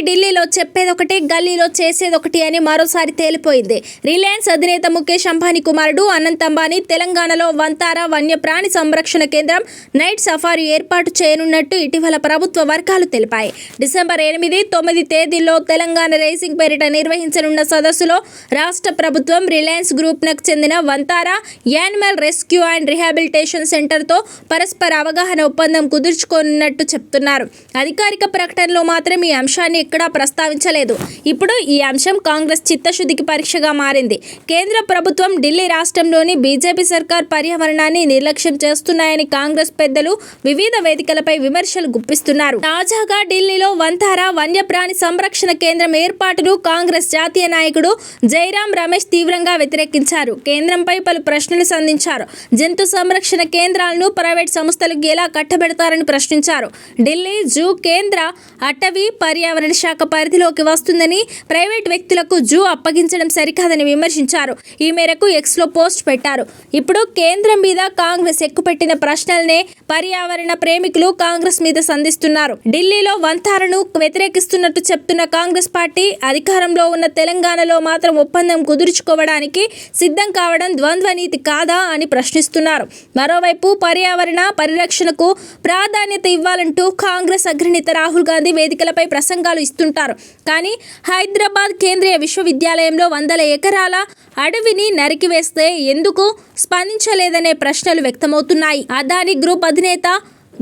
ఢిల్లీలో చెప్పేదొకటి గల్లీలో చేసేదొకటి అని మరోసారి తేలిపోయింది. రిలయన్స్ అధినేత ముఖేష్ అంబానీ కుమారుడు అనంత్ అంబానీ తెలంగాణలో వంతార వన్యప్రాణి సంరక్షణ కేంద్రం నైట్ సఫారీ ఏర్పాటు చేయనున్నట్టు ఇటీవల ప్రభుత్వ వర్గాలు తెలిపాయి. డిసెంబర్ ఎనిమిది తొమ్మిది తేదీల్లో తెలంగాణ రేసింగ్ పేరిట నిర్వహించనున్న సదస్సులో రాష్ట్ర ప్రభుత్వం రిలయన్స్ గ్రూప్నకు చెందిన Vantara animal rescue and rehabilitation సెంటర్తో పరస్పర అవగాహన ఒప్పందం కుదుర్చుకోనున్నట్టు చెప్తున్నారు. అధికారిక ప్రకటనలో మాత్రం ఈ అంశాన్ని ఎక్కడా ప్రస్తావించలేదు. ఇప్పుడు ఈ అంశం కాంగ్రెస్ చిత్తశుద్ధికి పరీక్షగా మారింది. కేంద్ర ప్రభుత్వం ఢిల్లీ రాష్ట్రంలోని బీజేపీ సర్కార్ పర్యావరణాన్ని నిర్లక్ష్యం చేస్తున్నాయని కాంగ్రెస్ పెద్దలు వివిధ వేదికలపై విమర్శలు గుప్పిస్తున్నారు. తాజాగా ఢిల్లీలో వంతార వన్యప్రాణి సంరక్షణ కేంద్రం ఏర్పాటును కాంగ్రెస్ జాతీయ నాయకుడు జైరాం రమేష్ తీవ్రంగా వ్యతిరేకించారు. కేంద్రంపై పలు ప్రశ్నలు సంధించారు. జంతు సంరక్షణ కేంద్రాలను ప్రైవేట్ సంస్థలకు ఎలా కట్టబెడతారని ప్రశ్నించారు. ఢిల్లీ జూ కేంద్ర అటవీ పర్యావరణ శాఖ పరిధిలోకి వస్తుందని ప్రైవేట్ వ్యక్తులకు జూ అప్పగించడం సరికాదని విమర్శించారు. ఈ మేరకు ఎక్స్లో పోస్ట్ పెట్టారు. ఇప్పుడు కేంద్రం మీద కాంగ్రెస్ ఎక్కుపెట్టిన ప్రశ్నలనే పర్యావరణ ప్రేమికులు కాంగ్రెస్ మీద సంధిస్తున్నారు. ఢిల్లీలో వంతారను వ్యతిరేకిస్తున్నట్టు చెప్తున్న కాంగ్రెస్ పార్టీ అధికారంలో ఉన్న తెలంగాణలో మాత్రం ఒప్పందం కుదుర్చుకోవడానికి సిద్ధం కావడం ద్వంద్వ నీతి కాదా అని ప్రశ్నిస్తున్నారు. మరోవైపు పర్యావరణ పరిరక్షణకు ప్రాధాన్యత ఇవ్వాలంటూ కాంగ్రెస్ అగ్రనేత రాహుల్ గాంధీ వేదికలపై ప్రసంగాలు ఇస్తుంటారు. కానీ హైదరాబాద్ కేంద్రీయ విశ్వవిద్యాలయంలో వందల ఎకరాల అడవిని నరికివేస్తే ఎందుకు స్పందించలేదనే ప్రశ్నలు వ్యక్తమవుతున్నాయి. అదాని గ్రూప్ అధినేత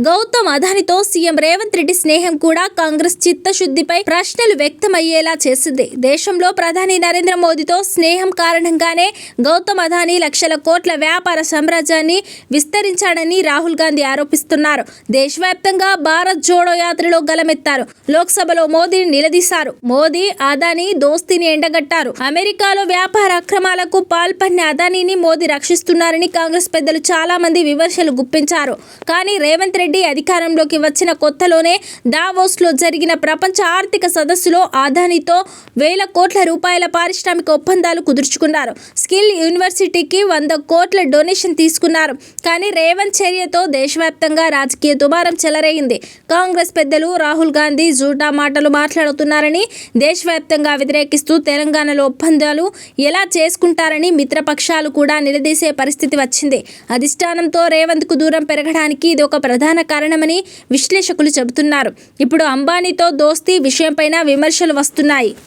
గౌతమ్ అదానితో సీఎం రేవంత్ రెడ్డి స్నేహం కూడా కాంగ్రెస్ చిత్తశుద్ధిపై ప్రశ్నలు వ్యక్తమయ్యేలా చేసింది. దేశంలో ప్రధాని నరేంద్ర మోదీతో స్నేహం కారణంగానే గౌతమ్ అదానీ లక్షల కోట్ల వ్యాపార సామ్రాజ్యాన్ని విస్తరించాడని రాహుల్ గాంధీ ఆరోపిస్తున్నారు. దేశవ్యాప్తంగా భారత్ జోడో యాత్రలో గలమెత్తారు. లోక్సభలో మోదీని నిలదీశారు. మోదీ అదాని దోస్తీని ఎండగట్టారు. అమెరికాలో వ్యాపార అక్రమాలకు పాల్పడిన అదానీని మోదీ రక్షిస్తున్నారని కాంగ్రెస్ పెద్దలు చాలా మంది విమర్శలు గుప్పించారు. కానీ రేవంత్ రెడ్డి అధికారంలోకి వచ్చిన కొత్తలోనే దావోస్లో జరిగిన ప్రపంచ ఆర్థిక సదస్సులో అదానితో వేల కోట్ల రూపాయల పారిశ్రామిక ఒప్పందాలు కుదుర్చుకున్నారు. స్కిల్ యూనివర్సిటీకి వంద కోట్ల డొనేషన్ తీసుకున్నారు. కానీ రేవంత్ చర్యతో దేశవ్యాప్తంగా రాజకీయ దుమారం చెలరేగింది. కాంగ్రెస్ పెద్దలు రాహుల్ గాంధీ జూటా మాటలు మాట్లాడుతున్నారని దేశవ్యాప్తంగా వ్యతిరేకిస్తూ తెలంగాణలో ఒప్పందాలు ఎలా చేసుకుంటారని మిత్రపక్షాలు కూడా నిలదీసే పరిస్థితి వచ్చింది. అధిష్టానంతో రేవంత్కు దూరం పెరగడానికి ఇది ఒక ప్రధాన ప్రధాన కారణమని విశ్లేషకులు చెబుతున్నారు. ఇప్పుడు అంబానీతో దోస్తీ విషయంపైన విమర్శలు వస్తున్నాయి.